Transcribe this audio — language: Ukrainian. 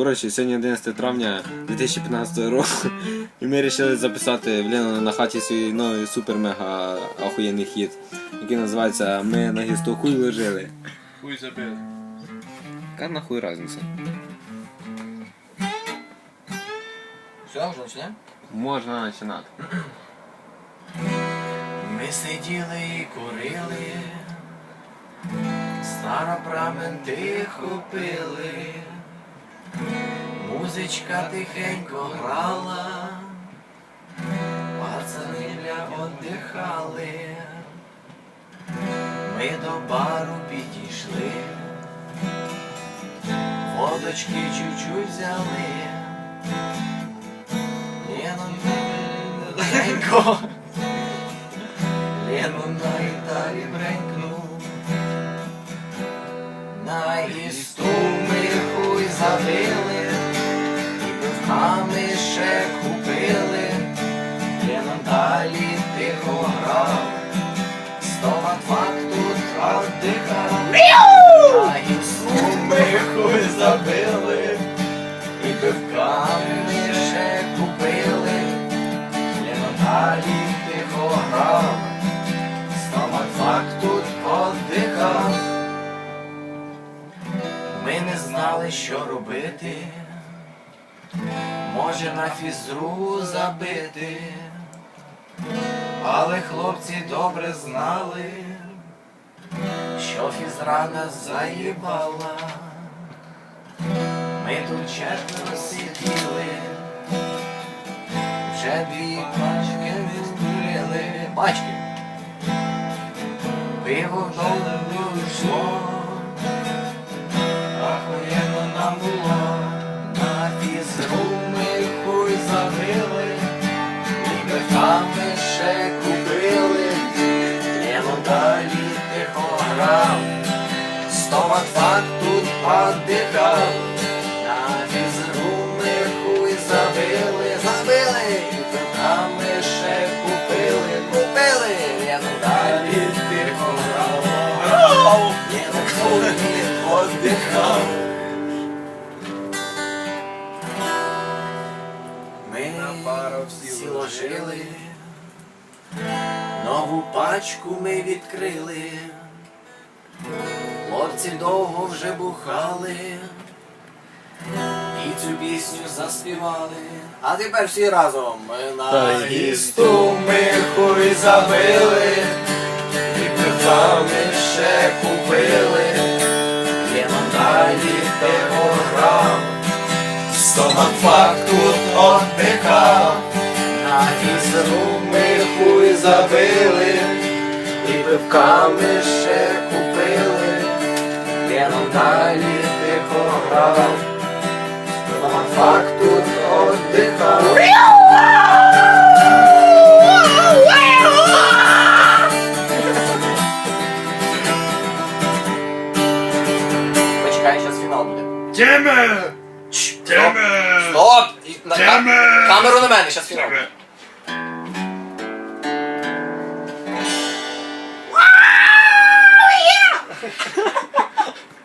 Коротше, сьогодні 11 травня 2015 року. І ми вирішили записати в Лена на хаті свій новий супер-мега охуєнний хіт, який називається Ми на гісту хуй ложили. Хуй забив. Яка нахуй разниця? Все, вже почнемо? Можна починати. Ми сиділи і курили, старопраменти хопили, музичка тихенько грала, пацани бля отдихали, ми до бару підійшли, водочки чуть-чуть взяли. Леном тихенько. Купили, Лену далі тихо грав, стомат отдихав, на істу ми хуй забили, і пивками ще купили, Лену далі тихо грав. Стомат факт тут. Ми не знали, що робити. Може на фізру забити. Але хлопці добре знали, що фізра нас заїбала. Ми тут четверо сиділи, вже дві пачки відкрили. Пачки. Пиво довго йшло, ахуєнно нам було, стомат факт тут подихав, на ми хуй забили, забили, і бехами ще купили, купили, Лєно далі грав, грав, Лєно хуй подихав. Ми всі ложили, нову пачку ми відкрили, хлопці довго вже бухали, і цю пісню заспівали. А тепер всі разом ми на гісту ми хуй забили, і пивами ще купили, є нам далі тихо грав. Стомат факт тут отдихав, на фізру ми хуй забили, і пивками ще купили, Леном далі тихо грав, Стомат факт тут отдихав. Почекай, зараз фінал буде. Тема! Чш, стоп. На ка- Камеру на мене, зараз фінал.